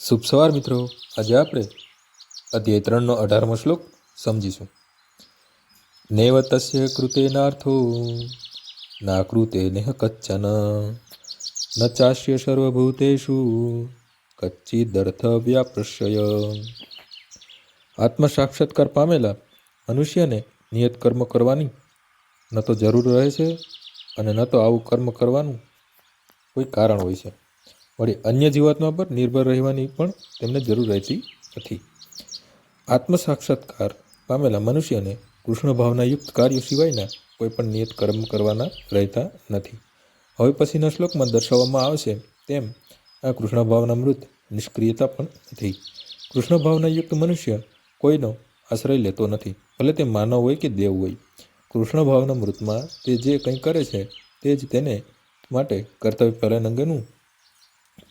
શુભ સવાર મિત્રો. આજે આપણે અધ્યાય ત્રણનો અઢારમો શ્લોક સમજીશું. નૈવ તસ્ય કૃતેનાર્થો, ના કૃતે નેહ કચ્ચન ન ચાસ્ય સર્વભૂતેષુ કચ્ચિદર્થ વ્યાપ્રશ્ય આત્મ સાક્ષાત્કાર પામેલા મનુષ્યને નિયત કર્મ કરવાની ન તો જરૂર રહે છે અને ન તો આવું કર્મ કરવાનું કોઈ કારણ હોય છે. વળી અન્ય જીવાત્મા પર નિર્ભર રહેવાની પણ તેમને જરૂર રહેતી નથી. આત્મ સાક્ષાત્કાર પામેલા મનુષ્યને કૃષ્ણ ભાવનાયુક્ત કાર્યો સિવાયના કોઈપણ નિયત કર્મ કરવાના રહેતા નથી. હવે પછીના શ્લોકમાં દર્શાવવામાં આવશે તેમ આ કૃષ્ણ ભાવના મૃત નિષ્ક્રિયતા પણ નથી. કૃષ્ણ ભાવનાયુક્ત મનુષ્ય કોઈનો આશ્રય લેતો નથી. ભલે તે માનવ હોય કે દેવ હોય. કૃષ્ણ ભાવના મૃતમાં તે જે કંઈ કરે છે તે જ તેને માટે કર્તવ્ય પાલન અંગેનું